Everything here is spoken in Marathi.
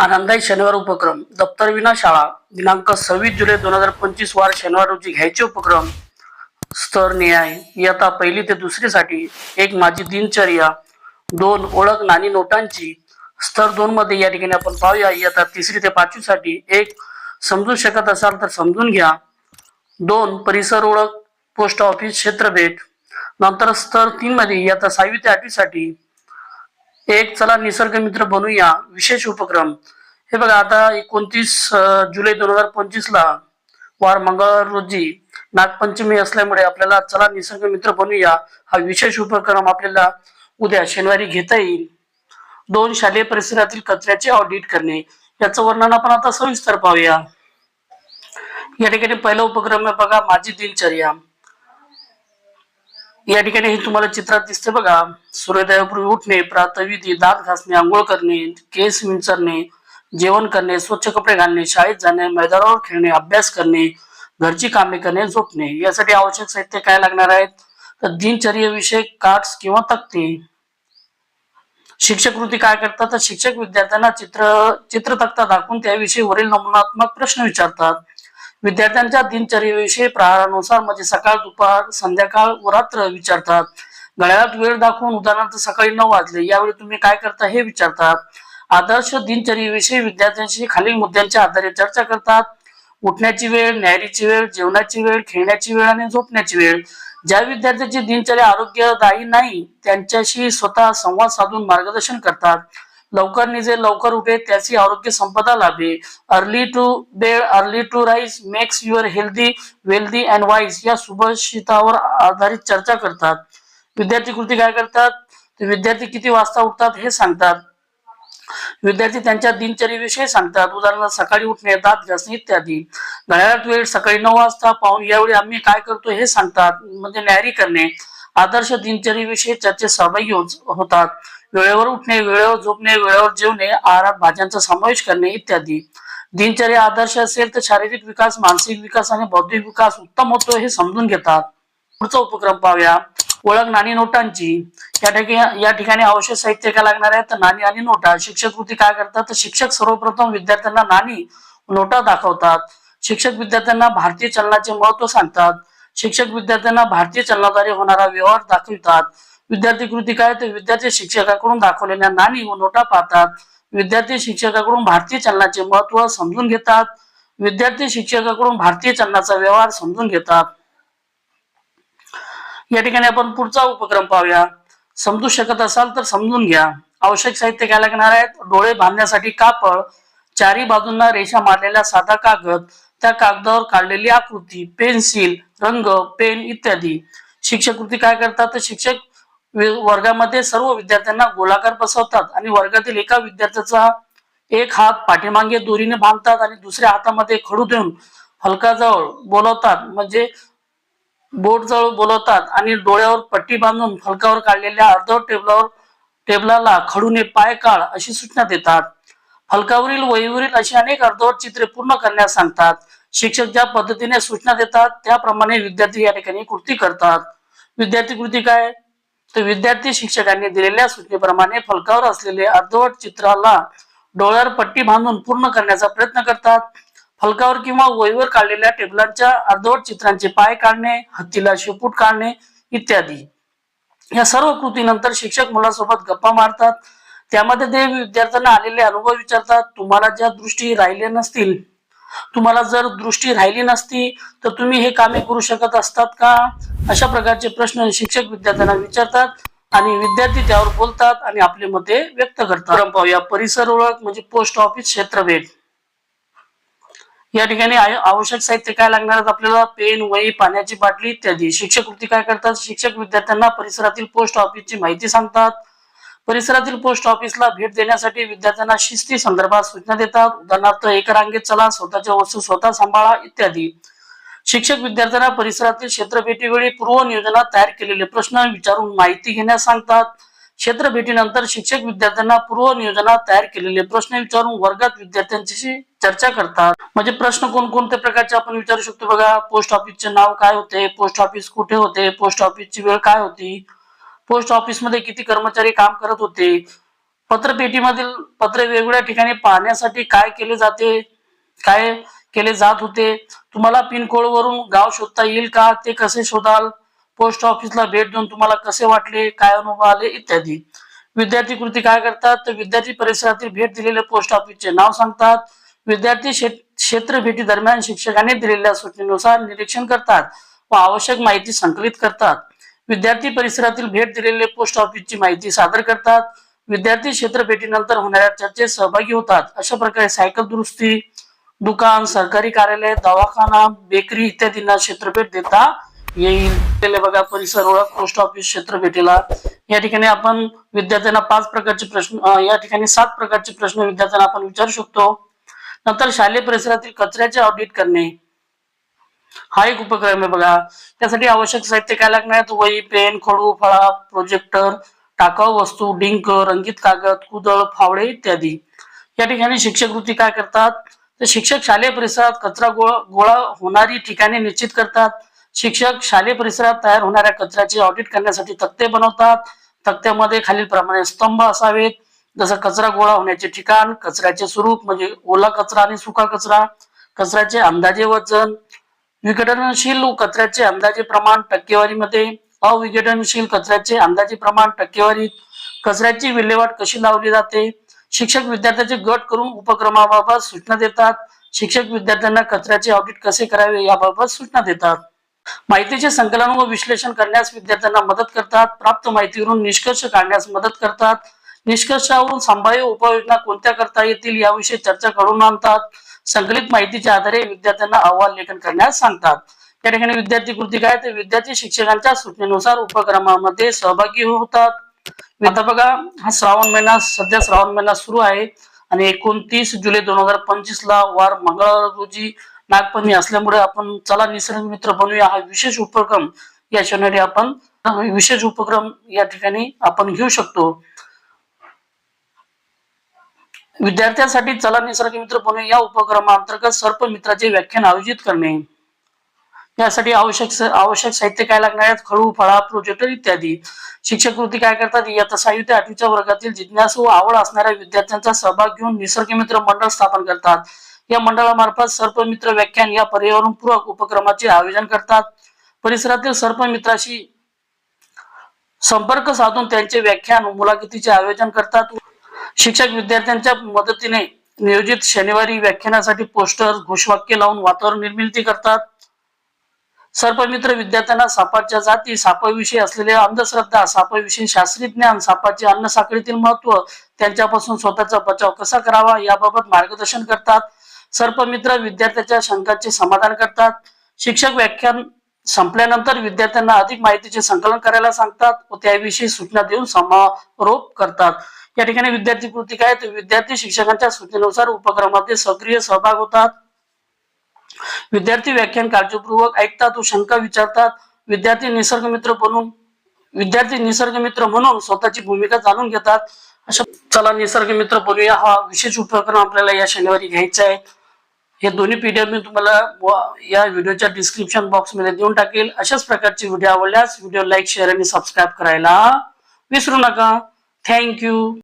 आनंदाई शनिवार उपक्रम दप्तरविना शाळा दिनांक सव्वीस जुलै दोन हजार पंचवीस वार शनिवार रोजी घ्यायचे उपक्रम स्तर न्याय. इयत्ता पहिली ते दुसरीसाठी एक माझी दिनचर्या. दोन ओळख नाणी नोटांची. स्तर दोन मध्ये या ठिकाणी आपण पाहूया. इयत्ता तिसरी ते पाचवीसाठी एक समजू शकत असाल तर समजून घ्या. दोन परिसर ओळख पोस्ट ऑफिस क्षेत्र भेट नंतर स्तर तीन मध्ये इयत्ता सहावी ते आठवीसाठी एक चला निसर्ग मित्र बनूया विशेष उपक्रम. हे बघा आता एकोणतीस जुलै दोन हजार पंचवीस ला वार मंगळवार रोजी नागपंचमी असल्यामुळे आपल्याला चला निसर्ग मित्र बनूया हा विशेष उपक्रम आपल्याला उद्या शनिवारी घेता येईल. दोन शालेय परिसरातील कचऱ्याचे ऑडिट करणे याचं वर्णन आपण आता सविस्तर पाहूया. या ठिकाणी पहिला उपक्रम आहे बघा माझी दिनचर्या. या ठिकाणी हे तुम्हाला चित्रात दिसते बघा. सूर्योदयापूर्वी उठणे प्रातविधी दात घासणे आंघोळ करणे केस विंचरणे जेवण करणे स्वच्छ कपडे घालणे शाळेत जाणे मैदानावर खेळणे अभ्यास करणे घरची कामे करणे झोपणे. यासाठी आवश्यक साहित्य काय लागणार आहेत? तर दिनचर्येविषयक कार्ड्स किंवा तक्ते. शिक्षक कृती काय करतात? तर शिक्षक विद्यार्थ्यांना चित्र चित्र तक्ता दाखवून त्याविषयी वरील नमुनात्मक प्रश्न विचारतात. विद्यार्थ्यांच्या दिनचर्येविषयी प्रहारानुसार म्हणजे सकाळ दुपार संध्याकाळ व रात्र विचारतात. घड्याळात वेळ दाखवून उदाहरणार्थ सकाळी नऊ वाजले. यावेळी तुम्ही काय करता हे विचारतात. आदर्श दिनचर्येविषयी विद्यार्थ्यांशी खालील मुद्द्यांच्या आधारे चर्चा करतात. उठण्याची वेळ न्याहारीची वेळ जेवणाची वेळ खेळण्याची वेळ आणि झोपण्याची वेळ. ज्या विद्यार्थ्यांची दिनचर्या आरोग्यदायी नाही त्यांच्याशी स्वतः संवाद साधून मार्गदर्शन करतात. लवकर निजे लवकर उठे त्याची आरोग्य संपदा लाभे. Early to bed early to rise makes your healthy wealthy and wise या सुभाषितावर आधारित चर्चा करतात. विद्यार्थी कृती काय करतात? विद्यार्थी किती वाजता उठतात हे सांगतात. विद्यार्थी त्यांच्या दिनचर्येविषयी सांगतात. उदाहरणार्थ सकाळी उठणे दात घासणे इत्यादी. घड्याळात वेळ सकाळी नऊ वाजता पाहून यावेळी आम्ही काय करतो हे सांगतात. म्हणजे न्यारी करणे. आदर्श दिनचर्येविषयी चर्चेत सहभागी हो- होतात. वेळेवर उठणे वेळेवर झोपणे वेळेवर जेवणे आहारात भाज्यांचा समावेश करणे इत्यादी. दिनचर्या आदर्श असेल तर शारीरिक विकास मानसिक विकास आणि बौद्धिक विकास उत्तम होतो हे समजून घेतात. पुढचा उपक्रम पाहूया. ओळख नाणी नोटांची. या ठिकाणी या ठिकाणी आवश्यक साहित्य काय लागणार आहे? तर नाणी आणि नोटा. शिक्षक कृती काय करतात? तर शिक्षक सर्वप्रथम विद्यार्थ्यांना नाणी नोटा दाखवतात. शिक्षक विद्यार्थ्यांना भारतीय चलनाचे महत्त्व सांगतात. शिक्षक विद्यार्थ्यांना भारतीय चलनाद्वारे होणारा व्यवहार दाखवितात. विद्यार्थी कृती काय तर विद्यार्थी शिक्षकाकडून दाखवलेल्या नाणी व नोटा पाहतात. विद्यार्थी शिक्षकाकडून भारतीय चलनाचे महत्त्व समजून घेतात. विद्यार्थी शिक्षकाकडून भारतीय चलनाचा व्यवहार समजून घेतात. या ठिकाणी आपण पुढचा उपक्रम पाहूया. समजू शकत असाल तर समजून घ्या. आवश्यक साहित्य काय लागणार आहेत? डोळे बांधण्यासाठी कापड चारी बाजूंना रेषा मारलेला साधा कागद त्या कागदावर काढलेली आकृती पेन्सिल रंग पेन इत्यादी. शिक्षक कृती काय करतात? तर शिक्षक वर्गामध्ये सर्व विद्यार्थ्यांना गोलाकार बसवतात आणि वर्गातील एका विद्यार्थ्याचा एक हात पाठीमागे दोरीने बांधतात आणि दुसऱ्या हातामध्ये खडू देऊन फलकाजवळ बोलवतात. म्हणजे बोट जवळ बोलवतात आणि डोळ्यावर पट्टी बांधून फलकावर काढलेल्या अर्धवट टेबलावर टेबलाला खडूने पाय काढ अशी सूचना देतात. फलकावरील वहीवरील अशी अनेक अर्धवट चित्रे पूर्ण करण्यास सांगतात. शिक्षक ज्या पद्धतीने सूचना देतात त्याप्रमाणे विद्यार्थी या ठिकाणी कृती करतात. विद्यार्थी कृती काय? तर विद्यार्थी शिक्षकांनी दिलेल्या सूचनेप्रमाणे फलकावर असलेले अर्धवट चित्राला डोळ्यावर पट्टी बांधून पूर्ण करण्याचा प्रयत्न करतात. फलकावर किंवा वहीवर काढलेल्या टेबलांच्या अर्धवट चित्रांचे पाय काढणे हत्तीला शेपूट काढणे इत्यादी. या सर्व कृतीनंतर शिक्षक मुलासोबत गप्पा मारतात. त्यामध्ये ते विद्यार्थ्यांना आलेले अनुभव विचारतात तुम्हाला ज्या दृष्टी राहिल्या नसतील तुम्हाला जर दृष्टी राहिली नसती तर तुम्ही हे कामे करू शकत असतात का? अशा प्रकारचे प्रश्न शिक्षक विद्यार्थ्यांना विचारतात आणि विद्यार्थी त्यावर बोलतात आणि आपले मते व्यक्त करतात. पाहूया. परिसर ओळख म्हणजे पोस्ट ऑफिस क्षेत्र भेट. या ठिकाणी आवश्यक साहित्य काय लागणार आपल्याला? पेन वही पाण्याची बाटली इत्यादी. शिक्षक कृती काय करतात? शिक्षक विद्यार्थ्यांना परिसरातील पोस्ट ऑफिसची माहिती सांगतात. परिसरातील पोस्ट ऑफिसला भेट देण्यासाठी विद्यार्थ्यांना शिस्ती संदर्भात सूचना देतात. उदाहरणार्थ एक रांगेत चला स्वतःच्या वस्तू स्वतः सांभाळा इत्यादी. शिक्षक विद्यार्थ्यांना परिसरातील क्षेत्रभेटीवेळी पूर्व नियोजनात तयार केलेले प्रश्न विचारून माहिती घेण्यास सांगतात. क्षेत्रभेटीनंतर शिक्षक विद्यार्थ्यांना पूर्व नियोजनात तयार केलेले प्रश्न विचारून वर्गात विद्यार्थ्यांची चर्चा करतात. म्हणजे प्रश्न कोणकोणत्या प्रकारचे आपण विचारू शकतो बघा? पोस्ट ऑफिसचे नाव काय होते? पोस्ट ऑफिस कुठे होते? पोस्ट ऑफिसची वेळ काय होती? पोस्ट ऑफिसमध्ये किती कर्मचारी काम करत होते? पत्रपेटीमधील पत्रे वेगवेगळ्या ठिकाणी पाहण्यासाठी काय केले जाते? काय केले जात होते? तुम्हाला पिनकोड वरून गाव शोधता येईल का? ते कसे शोधाल? पोस्ट ऑफिसला भेट देऊन तुम्हाला कसे वाटले? काय अनुभव आले? इत्यादी. विद्यार्थी कृती काय करतात? तर विद्यार्थी परिसरातील भेट दिलेले पोस्ट ऑफिसचे नाव सांगतात. विद्यार्थी क्षेत्र भेटी दरम्यान शिक्षकांनी दिलेल्या सूचनेनुसार निरीक्षण करतात व आवश्यक माहिती संकलित करतात. विद्यार्थी परिसरातील भेट दिलेले पोस्ट ऑफिसची माहिती सादर करतात. विद्यार्थी क्षेत्र भेटीनंतर होणाऱ्या चर्चेत सहभागी होतात. अशा प्रकारे सायकल दुरुस्ती दुकान सरकारी कार्यालय दवाखाना बेकरी इत्यादींना क्षेत्रभेट देता येईल. बघा परिसर ओळख पोस्ट ऑफिस क्षेत्र भेटीला. या ठिकाणी आपण विद्यार्थ्यांना पाच प्रकारचे प्रश्न या ठिकाणी सात प्रकारचे प्रश्न विद्यार्थ्यांना आपण विचारू शकतो. नंतर शालेय परिसरातील कचऱ्याचे ऑडिट करणे. हा एक उपक्रम आहे बघा. त्यासाठी आवश्यक साहित्य काय लागणार? आहेत वही पेन खडू फळा प्रोजेक्टर टाकाऊ वस्तू डिंक रंगीत कागद कुदळ फावडे इत्यादी. या ठिकाणी शिक्षक वृत्ती काय करतात? तर शिक्षक शालेय परिसरात कचरा गोळा गोळा होणारी ठिकाणे निश्चित करतात. शिक्षक शालेय परिसरात तयार होणाऱ्या कचऱ्याचे ऑडिट करण्यासाठी तक्ते बनवतात. तक्त्यामध्ये खालील प्रमाणे स्तंभ असावेत. जसं कचरा गोळा होण्याचे ठिकाण कचऱ्याचे स्वरूप म्हणजे ओला कचरा आणि सुका कचरा कचऱ्याचे अंदाजे वजन विघटनशील कचऱ्याचे अंदाजे प्रमाण टक्केवारीमध्ये अविघटनशील कचऱ्याचे अंदाजे प्रमाण टक्केवारीत कचऱ्याची विल्हेवाट कशी लावली जाते? शिक्षक विद्यार्थ्याचे गट करून उपक्रमाबाबत सूचना देतात. शिक्षक विद्यार्थ्यांना कचऱ्याचे ऑडिट कसे करावे याबाबत सूचना देतात. माहितीचे संकलन व विश्लेषण करण्यास विद्यार्थ्यांना मदत करतात. प्राप्त माहितीवरून निष्कर्ष काढण्यास मदत करतात. निष्कर्षावरून संभाव्य उपाययोजना कोणत्या करता येतील याविषयी चर्चा घडवून आणतात. संकलित माहितीच्या आधारे विद्यार्थ्यांना अहवाल लेखन करण्यास सांगतात. या ठिकाणी विद्यार्थी कृती काय तर विद्यार्थी शिक्षकांच्या सूचनेनुसार उपक्रमामध्ये सहभागी होतात. आता बघा हा श्रावण महिना सध्या श्रावण महिना सुरू आहे आणि एकोणतीस जुलै दोन हजार पंचवीस ला वार मंगळवार रोजी नागपंचमी असल्यामुळे आपण चला निसर्ग मित्र बनूया. हा विशेष उपक्रम या शनिवारी आपण विशेष उपक्रम या ठिकाणी आपण घेऊ शकतो. विद्यार्थ्यांसाठी चला निसर्ग मित्र पुणे या उपक्रमाअंतर्गत सर्प मित्राचे व्याख्यान आयोजित करणे. यासाठी आवश्यक आवश्यक साहित्य काय लागणार आहेत? खडू फळा प्रोजेक्टर इत्यादी. शिक्षक कृती काय करतात? इयत्ता सहावी ते आठवीच्या वर्गातील जिज्ञासू व आवड असणाऱ्या विद्यार्थ्यांचा सहभाग घेऊन निसर्ग मित्र मंडळ स्थापन करतात. या मंडळामार्फत सर्प मित्र व्याख्यान या पर्यावरणपूरक उपक्रमाचे आयोजन करतात. परिसरातील सर्प मित्राशी संपर्क साधून त्यांचे व्याख्यान मुलाखतीचे आयोजन करतात. शिक्षक विद्यार्थ्यांच्या मदतीने नियोजित शनिवारी व्याख्यानासाठी पोस्टर घोषवाक्य लावून वातावरण निर्मिती करतात. सर्पमित्र विद्यार्थ्यांना सापाच्या जाती सापाविषयी असलेल्या अंधश्रद्धा सापाविषयी शास्त्रीय ज्ञान सापाचे अन्न साखळीतील महत्त्व त्यांच्यापासून स्वतःचा बचाव कसा करावा याबाबत मार्गदर्शन करतात. सर्पमित्र विद्यार्थ्याच्या शंकांचे समाधान करतात. शिक्षक व्याख्यान संपल्यानंतर विद्यार्थ्यांना अधिक माहितीचे संकलन करायला सांगतात व त्याविषयी सूचना देऊन समारोप करतात. या ठिकाणी विद्यार्थी कृती काय विद्यार्थी शिक्षकांच्या सूचनेनुसार उपक्रमामध्ये सक्रिय सहभाग होतात. विद्यार्थी व्याख्यान काळजीपूर्वक ऐकतात व शंका विचारतात. विद्यार्थी निसर्ग मित्र बनून विद्यार्थी निसर्ग मित्र म्हणून स्वतःची भूमिका जाणून घेतात. अशा चला निसर्ग मित्र बोलूया हा विशेष उपक्रम आपल्याला या शनिवारी घ्यायचा आहे. हे दोन्ही पीडीएफ मी तुम्हाला या व्हिडिओच्या डिस्क्रिप्शन बॉक्समध्ये देऊन टाकेल. अशाच प्रकारचे व्हिडिओ आवडल्यास व्हिडिओ लाईक शेअर आणि सबस्क्राईब करायला विसरू नका. थँक्यू